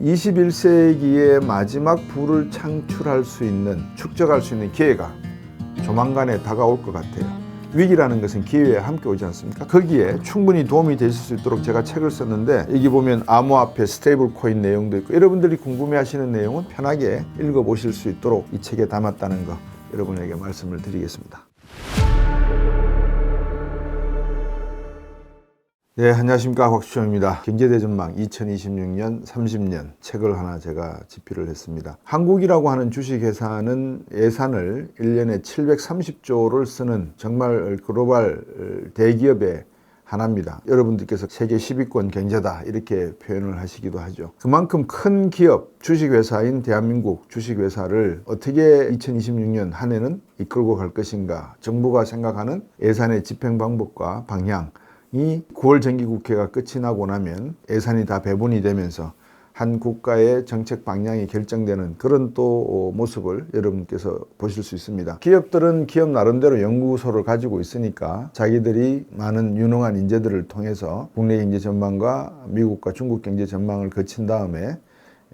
21세기의 마지막 부를 창출할 수 있는 축적할 수 있는 기회가 조만간에 다가올 것 같아요. 위기라는 것은 기회에 함께 오지 않습니까? 거기에 충분히 도움이 되실 수 있도록 제가 책을 썼는데 여기 보면 암호화폐 스테이블 코인 내용도 있고 여러분들이 궁금해 하시는 내용은 편하게 읽어 보실 수 있도록 이 책에 담았다는 거 여러분에게 말씀을 드리겠습니다. 네, 안녕하십니까. 곽수정입니다. 경제대전망 2026년 30년 책을 하나 제가 집필을 했습니다. 한국이라고 하는 주식회사는 예산을 1년에 730조를 쓰는 정말 글로벌 대기업의 하나입니다. 여러분들께서 세계 10위권 경제다 이렇게 표현을 하시기도 하죠. 그만큼 큰 기업, 주식회사인 대한민국 주식회사를 어떻게 2026년 한 해는 이끌고 갈 것인가 정부가 생각하는 예산의 집행 방법과 방향 이 9월 정기국회가 끝이 나고 나면 예산이 다 배분이 되면서 한 국가의 정책 방향이 결정되는 그런 또 모습을 여러분께서 보실 수 있습니다. 기업들은 기업 나름대로 연구소를 가지고 있으니까 자기들이 많은 유능한 인재들을 통해서 국내 경제 전망과 미국과 중국 경제 전망을 거친 다음에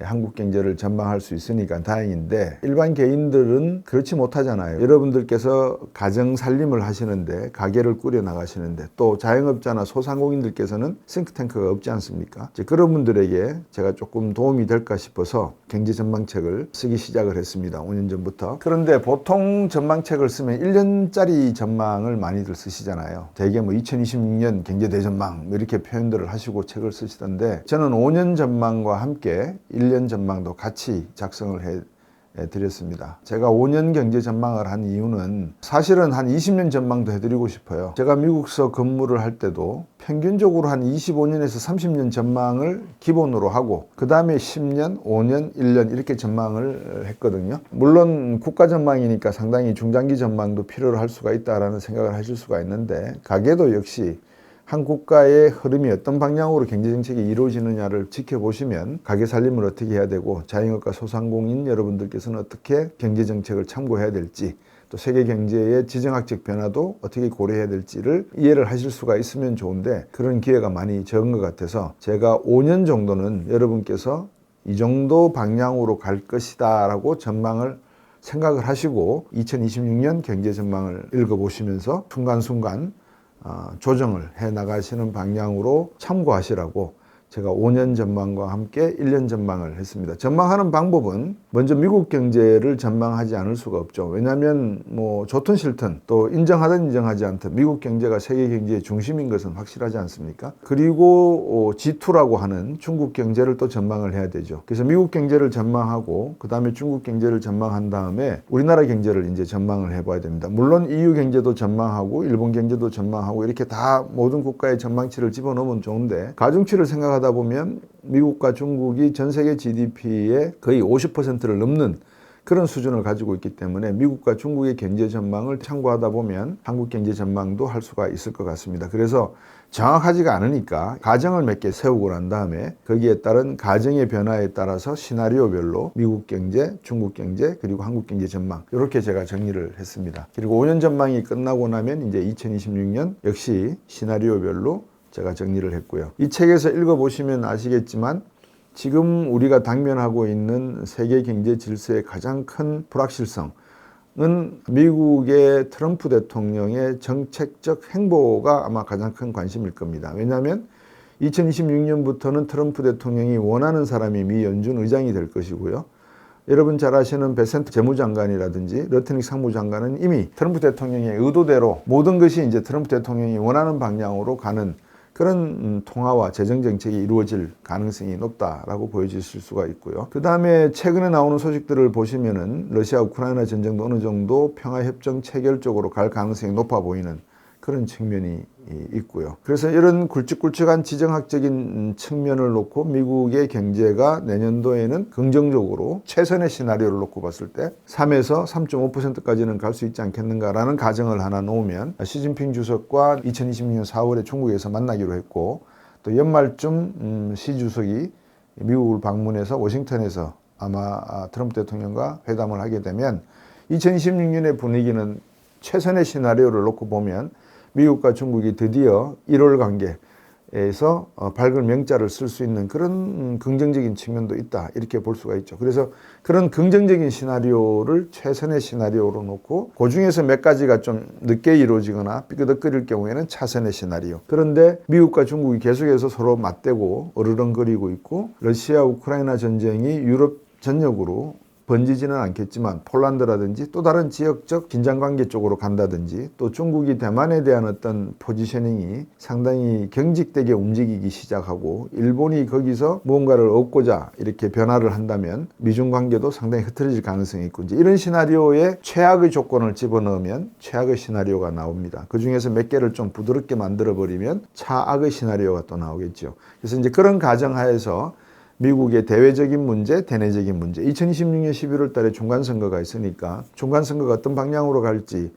한국 경제를 전망할 수 있으니까 다행인데 일반 개인들은 그렇지 못하잖아요. 여러분들께서 가정 살림을 하시는데 가게를 꾸려 나가시는데 또 자영업자나 소상공인들께서는 싱크탱크가 없지 않습니까? 이제 그런 분들에게 제가 조금 도움이 될까 싶어서 경제 전망책을 쓰기 시작을 했습니다. 5년 전부터. 그런데 보통 전망책을 쓰면 1년짜리 전망을 많이들 쓰시잖아요. 대개 뭐 2026년 경제 대전망 뭐 이렇게 표현들을 하시고 책을 쓰시던데 저는 5년 전망과 함께 1년 전망도 같이 작성을 해 드렸습니다. 제가 5년 경제 전망을 한 이유는 사실은 한 20년 전망도 해드리고 싶어요. 제가 미국서 근무를 할 때도 평균적으로 한 25년에서 30년 전망을 기본으로 하고 그 다음에 10년, 5년, 1년 이렇게 전망을 했거든요. 물론 국가 전망이니까 상당히 중장기 전망도 필요로 할 수가 있다라는 생각을 하실 수가 있는데 가게도 역시 한 국가의 흐름이 어떤 방향으로 경제정책이 이루어지느냐를 지켜보시면 가게 살림을 어떻게 해야 되고 자영업과 소상공인 여러분들께서는 어떻게 경제정책을 참고해야 될지 또 세계 경제의 지정학적 변화도 어떻게 고려해야 될지를 이해를 하실 수가 있으면 좋은데 그런 기회가 많이 적은 것 같아서 제가 5년 정도는 여러분께서 이 정도 방향으로 갈 것이다 라고 전망을 생각을 하시고 2026년 경제 전망을 읽어보시면서 순간순간 어, 조정을 해 나가시는 방향으로 참고하시라고 제가 5년 전망과 함께 1년 전망을 했습니다. 전망하는 방법은 먼저 미국 경제를 전망하지 않을 수가 없죠. 왜냐하면 뭐 좋든 싫든 또 인정하든 인정하지 않든 미국 경제가 세계 경제의 중심인 것은 확실하지 않습니까? 그리고 G2라고 하는 중국 경제를 또 전망을 해야 되죠. 그래서 미국 경제를 전망하고 그 다음에 중국 경제를 전망한 다음에 우리나라 경제를 이제 전망을 해봐야 됩니다. 물론 EU 경제도 전망하고 일본 경제도 전망하고 이렇게 다 모든 국가의 전망치를 집어넣으면 좋은데 가중치를 생각하다 보면 미국과 중국이 전 세계 GDP의 거의 50%를 넘는 그런 수준을 가지고 있기 때문에 미국과 중국의 경제 전망을 참고하다 보면 한국 경제 전망도 할 수가 있을 것 같습니다. 그래서 정확하지가 않으니까 가정을 몇 개 세우고 난 다음에 거기에 따른 가정의 변화에 따라서 시나리오별로 미국 경제, 중국 경제, 그리고 한국 경제 전망 이렇게 제가 정리를 했습니다. 그리고 5년 전망이 끝나고 나면 이제 2026년 역시 시나리오별로 제가 정리를 했고요. 이 책에서 읽어보시면 아시겠지만 지금 우리가 당면하고 있는 세계 경제 질서의 가장 큰 불확실성은 미국의 트럼프 대통령의 정책적 행보가 아마 가장 큰 관심일 겁니다. 왜냐하면 2026년부터는 트럼프 대통령이 원하는 사람이 미 연준 의장이 될 것이고요. 여러분 잘 아시는 베센트 재무장관이라든지 러트닉 상무장관은 이미 트럼프 대통령의 의도대로 모든 것이 이제 트럼프 대통령이 원하는 방향으로 가는 그런 통화와 재정 정책이 이루어질 가능성이 높다라고 보여주실 수가 있고요. 그 다음에 최근에 나오는 소식들을 보시면은 러시아 우크라이나 전쟁도 어느 정도 평화 협정 체결 쪽으로 갈 가능성이 높아 보이는 그런 측면이 있고요. 그래서 이런 굵직굵직한 지정학적인 측면을 놓고 미국의 경제가 내년도에는 긍정적으로 최선의 시나리오를 놓고 봤을 때 3에서 3.5%까지는 갈 수 있지 않겠는가라는 가정을 하나 놓으면 시진핑 주석과 2026년 4월에 중국에서 만나기로 했고 또 연말쯤 음, 시 주석이 미국을 방문해서 워싱턴에서 아마 트럼프 대통령과 회담을 하게 되면 2026년의 분위기는 최선의 시나리오를 놓고 보면 미국과 중국이 드디어 1월 관계 에서 어, 밝은 명자를 쓸 수 있는 그런 음, 긍정적인 측면도 있다 이렇게 볼 수가 있죠. 그래서 그런 긍정적인 시나리오를 최선의 시나리오로 놓고 그 중에서 몇 가지가 좀 늦게 이루어지거나 삐그덕거릴 경우에는 차선의 시나리오. 그런데 미국과 중국이 계속해서 서로 맞대고 어르렁거리고 있고 러시아 우크라이나 전쟁이 유럽 전역으로 번지지는 않겠지만 폴란드라든지 또 다른 지역적 긴장 관계 쪽으로 간다든지 또 중국이 대만에 대한 어떤 포지셔닝이 상당히 경직되게 움직이기 시작하고 일본이 거기서 무언가를 얻고자 이렇게 변화를 한다면 미중 관계도 상당히 흐트러질 가능성이 있고 이제 이런 시나리오에 최악의 조건을 집어넣으면 최악의 시나리오가 나옵니다. 그 중에서 몇 개를 좀 부드럽게 만들어 버리면 차악의 시나리오가 또 나오겠죠. 그래서 이제 그런 가정하에서 미국의 대외적인 문제, 대내적인 문제. 2026년 11월 달에 중간선거가 있으니까 중간선거가 어떤 방향으로 갈지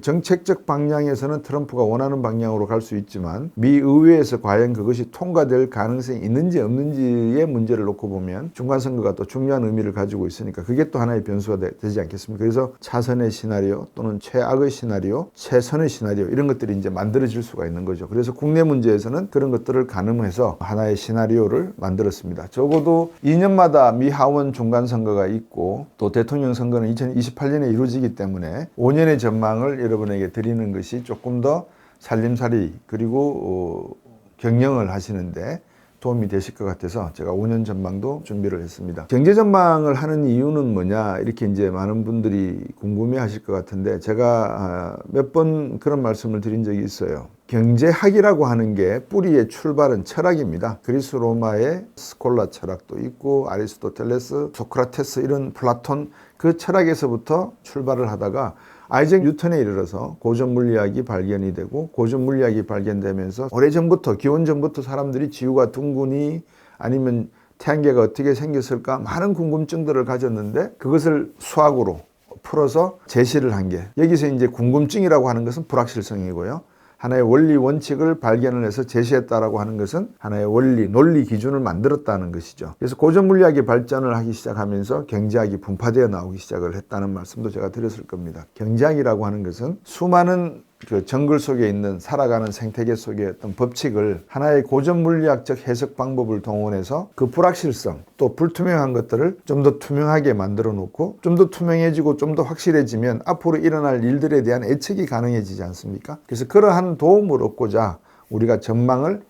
정책적 방향에서는 트럼프가 원하는 방향으로 갈 수 있지만 미 의회에서 과연 그것이 통과될 가능성이 있는지 없는지의 문제를 놓고 보면 중간 선거가 또 중요한 의미를 가지고 있으니까 그게 또 하나의 변수가 되, 지 않겠습니까? 그래서 차선의 시나리오 또는 최악의 시나리오, 최선의 시나리오 이런 것들이 이제 만들어질 수가 있는 거죠. 그래서 국내 문제에서는 그런 것들을 가늠해서 하나의 시나리오를 만들었습니다. 적어도 2년마다 미 하원 중간 선거가 있고 또 대통령 선거는 2028년에 이루어지기 때문에 5년의 전망을 여러분에게 드리는 것이 조금 더 살림살이 그리고 어, 경영을 하시는데 도움이 되실 것 같아서 제가 5년 전망도 준비를 했습니다. 경제 전망을 하는 이유는 뭐냐 이렇게 이제 많은 분들이 궁금해 하실 것 같은데 제가 몇 번 그런 말씀을 드린 적이 있어요. 경제학이라고 하는 게 뿌리의 출발은 철학입니다. 그리스 로마의 스콜라 철학도 있고 아리스토텔레스, 소크라테스 이런 플라톤 그 철학에서부터 출발을 하다가 아이작 뉴턴에 이르러서 고전 물리학이 발견이 되고 고전 물리학이 발견되면서 오래전부터 기원전부터 사람들이 지구가 둥근이 아니면 태양계가 어떻게 생겼을까 많은 궁금증들을 가졌는데 그것을 수학으로 풀어서 제시를 한 게 여기서 이제 궁금증이라고 하는 것은 불확실성이고요. 하나의 원리 원칙을 발견을 해서 제시했다라고 하는 것은 하나의 원리 논리 기준을 만들었다는 것이죠. 그래서 고전 물리학이 발전을 하기 시작하면서 경제학이 분파되어 나오기 시작을 했다는 말씀도 제가 드렸을 겁니다. 경제학이라고 하는 것은 수많은 그 정글 속에 있는 살아가는 생태계 속의 어떤 법칙을 하나의 고전 물리학적 해석 방법을 동원해서 그 불확실성 또 불투명한 것들을 좀 더 투명하게 만들어 놓고 좀 더 투명해지고 좀 더 확실해지면 앞으로 일어날 일들에 대한 예측이 가능해지지 않습니까? 그래서 그러한 도움을 얻고자 우리가 전망을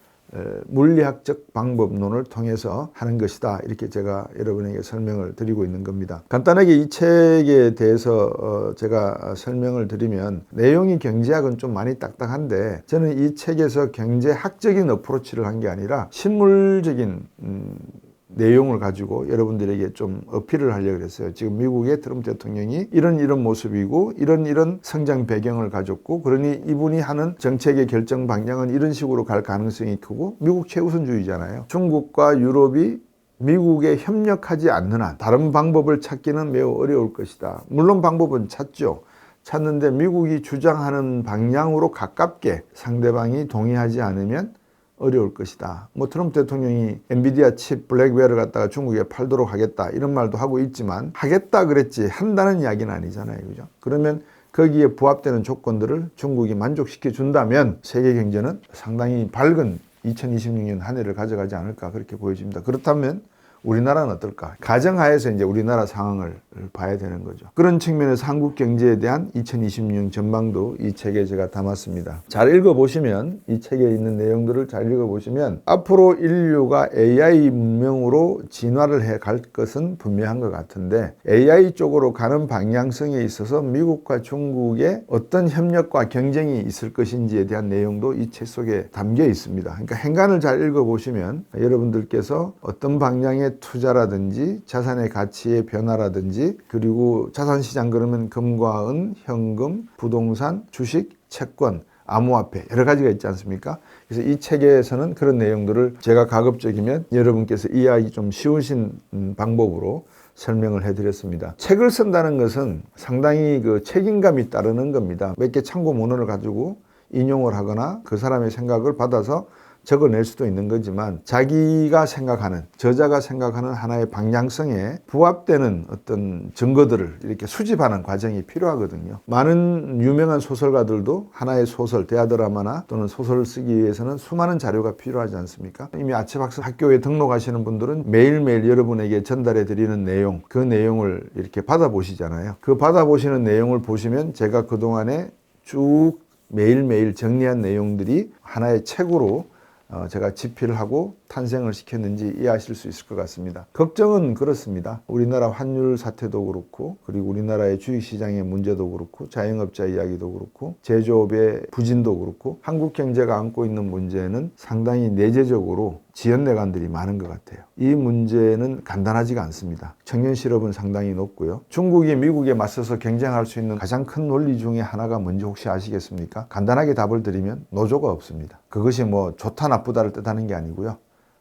물리학적 방법론을 통해서 하는 것이다. 이렇게 제가 여러분에게 설명을 드리고 있는 겁니다. 간단하게 이 책에 대해서 어, 제가 설명을 드리면 내용이 경제학은 좀 많이 딱딱한데 저는 이 책에서 경제학적인 어프로치를 한 게 아니라 실물적인 음, 내용을 가지고 여러분들에게 좀 어필을 하려고 그랬어요. 지금 미국의 트럼프 대통령이 이런 이런 모습이고 이런 이런 성장 배경을 가졌고 그러니 이분이 하는 정책의 결정 방향은 이런 식으로 갈 가능성이 크고 미국 최우선주의잖아요. 중국과 유럽이 미국에 협력하지 않는 한 다른 방법을 찾기는 매우 어려울 것이다. 물론 방법은 찾죠. 찾는데 미국이 주장하는 방향으로 가깝게 상대방이 동의하지 않으면 어려울 것이다. 뭐 트럼프 대통령이 엔비디아 칩 블랙웨어를 갖다가 중국에 팔도록 하겠다 이런 말도 하고 있지만 하겠다 그랬지 한다는 이야기는 아니잖아요. 그죠? 그러면 거기에 부합되는 조건들을 중국이 만족시켜 준다면 세계 경제는 상당히 밝은 2026년 한 해를 가져가지 않을까 그렇게 보여집니다. 그렇다면 우리나라는 어떨까? 가정하에서 이제 우리나라 상황을 봐야 되는 거죠. 그런 측면에서 한국 경제에 대한 2026년 전망도 이 책에 제가 담았습니다. 잘 읽어보시면 이 책에 있는 내용들을 잘 읽어보시면 앞으로 인류가 AI 문명으로 진화를 해 갈 것은 분명한 것 같은데 AI 쪽으로 가는 방향성에 있어서 미국과 중국의 어떤 협력과 경쟁이 있을 것인지에 대한 내용도 이 책 속에 담겨 있습니다. 그러니까 행간을 잘 읽어보시면 여러분들께서 어떤 방향의 투자라든지 자산의 가치의 변화라든지 그리고 자산 시장 그러면 금과 은, 현금, 부동산, 주식, 채권, 암호화폐 여러 가지가 있지 않습니까? 그래서 이 책에서는 그런 내용들을 제가 가급적이면 여러분께서 이해하기 좀 쉬우신 음, 방법으로 설명을 해드렸습니다. 책을 쓴다는 것은 상당히 그 책임감이 따르는 겁니다. 몇 개 참고 문헌을 가지고 인용을 하거나 그 사람의 생각을 받아서 적어낼 수도 있는 거지만 자기가 생각하는 저자가 생각하는 하나의 방향성에 부합되는 어떤 증거들을 이렇게 수집하는 과정이 필요하거든요. 많은 유명한 소설가들도 하나의 소설, 대하드라마나 또는 소설을 쓰기 위해서는 수많은 자료가 필요하지 않습니까? 이미 아치박사 학교에 등록하시는 분들은 매일매일 여러분에게 전달해 드리는 내용, 그 내용을 이렇게 받아보시잖아요. 그 받아보시는 내용을 보시면 제가 그동안에 쭉 매일매일 정리한 내용들이 하나의 책으로 어, 제가 집필을 하고 탄생을 시켰는지 이해하실 수 있을 것 같습니다. 걱정은 그렇습니다. 우리나라 환율 사태도 그렇고, 그리고 우리나라의 주식시장의 문제도 그렇고, 자영업자 이야기도 그렇고, 제조업의 부진도 그렇고, 한국 경제가 안고 있는 문제는 상당히 내재적으로 지연내관들이 많은 것 같아요. 이 문제는 간단하지가 않습니다. 청년 실업은 상당히 높고요. 중국이 미국에 맞서서 경쟁할 수 있는 가장 큰 논리 중에 하나가 뭔지 혹시 아시겠습니까? 간단하게 답을 드리면 노조가 없습니다. 그것이 뭐 좋다 나쁘다를 뜻하는 게 아니고요.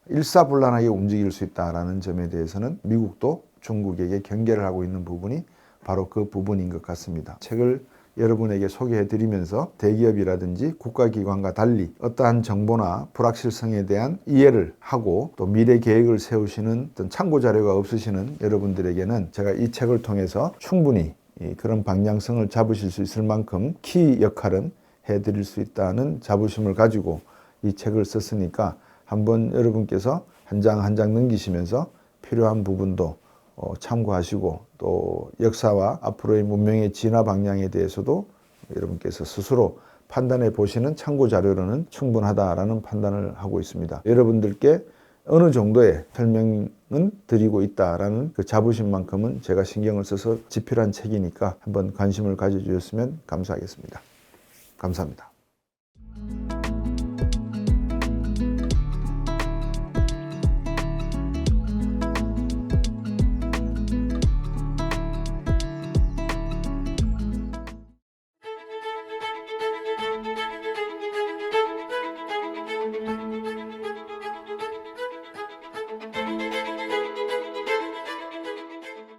일사불란하게 움직일 수 있다라는 점에 대해서는 미국도 중국에게 경계를 하고 있는 부분이 바로 그 부분인 것 같습니다. 책을 여러분에게 소개해 드리면서 대기업이라든지 국가기관과 달리 어떠한 정보나 불확실성에 대한 이해를 하고 또 미래 계획을 세우시는 어떤 참고 자료가 없으시는 여러분들에게는 제가 이 책을 통해서 충분히 이 그런 방향성을 잡으실 수 있을 만큼 키 역할은 해 드릴 수 있다는 자부심을 가지고 이 책을 썼으니까 한번 여러분께서 한 장 한 장 넘기시면서 필요한 부분도 어, 참고하시고 또 역사와 앞으로의 문명의 진화 방향에 대해서도 여러분께서 스스로 판단해 보시는 참고 자료로는 충분하다라는 판단을 하고 있습니다. 여러분들께 어느 정도의 설명은 드리고 있다라는 그 자부심만큼은 제가 신경을 써서 집필한 책이니까 한번 관심을 가져주셨으면 감사하겠습니다. 감사합니다.